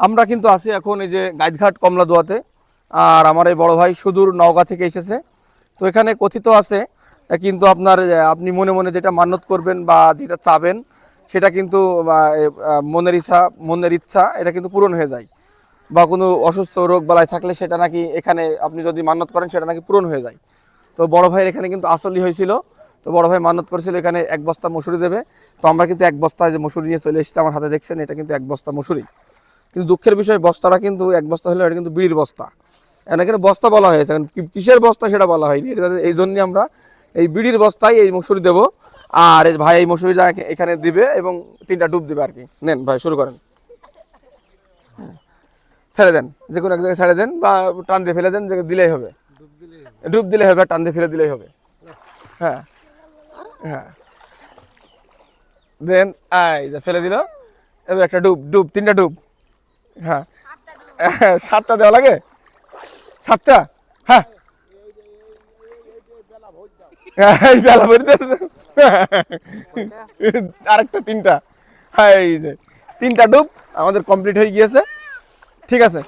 আমরা কিন্তু আছি এখন এই যে গাইদঘাট কমলা দোয়াতে আর আমার এই বড় ভাই সুদূর নওগাঁ থেকে এসেছে। তো এখানে কথিত আছে কিন্তু আপনার আপনি মনে মনে যেটা মান্যত করবেন বা যেটা চাবেন, সেটা কিন্তু মনের ইচ্ছা মনের ইচ্ছা, এটা কিন্তু পূরণ হয়ে যায়। বা কোনো অসুস্থ রোগ বালাই থাকলে সেটা নাকি এখানে আপনি যদি মান্যত করেন, সেটা নাকি পূরণ হয়ে যায়। তো বড় ভাইয়ের এখানে কিন্তু আসলই হয়েছিল। তো বড় ভাই মান্যত করেছিল, এখানে এক বস্তা মসুরি দেবে। তো আমরা কিন্তু এক বস্তা যে মসুরি নিয়ে চলে এসেছি, আমার হাতে দেখছেন, এটা কিন্তু এক বস্তা মসুরি। কিন্তু দুঃখের বিষয়, বস্তাটা কিন্তু এক বস্তা হলে কিন্তু বিড়ির বস্তা। এখানে বস্তা বলা হয়েছে কিসের বস্তা সেটা বলা হয়নি। এই জন্যই আমরা এই বিড়ির বস্তায় এই মসুরি দেবো। আর ভাই এই মসুরিটা এখানে দিবে এবং তিনটা ডুব দিবে আর কি নেন ভাই, শুরু করেন। হ্যাঁ। ছেড়ে দেন, যে কোনো এক জায়গায় ছেড়ে দেন বা টান দিয়ে ফেলে দেন, যে দিলেই হবে। ডুব দিলে হবে, টান দিয়ে ফেলে দিলেই হবে। হ্যাঁ। হ্যাঁ। দেন আই ফেলে দিল, এবার একটা ডুব ডুব, তিনটা ডুব। হ্যাঁ। সাতটা দেওয়া লাগে? সাতটা? হ্যাঁ। এই বেলা ভরে আরেকটা, তিনটা। হ্যাঁ এই যে, তিনটা ডুব আমাদের কমপ্লিট হয়ে গিয়েছে। ঠিক আছে।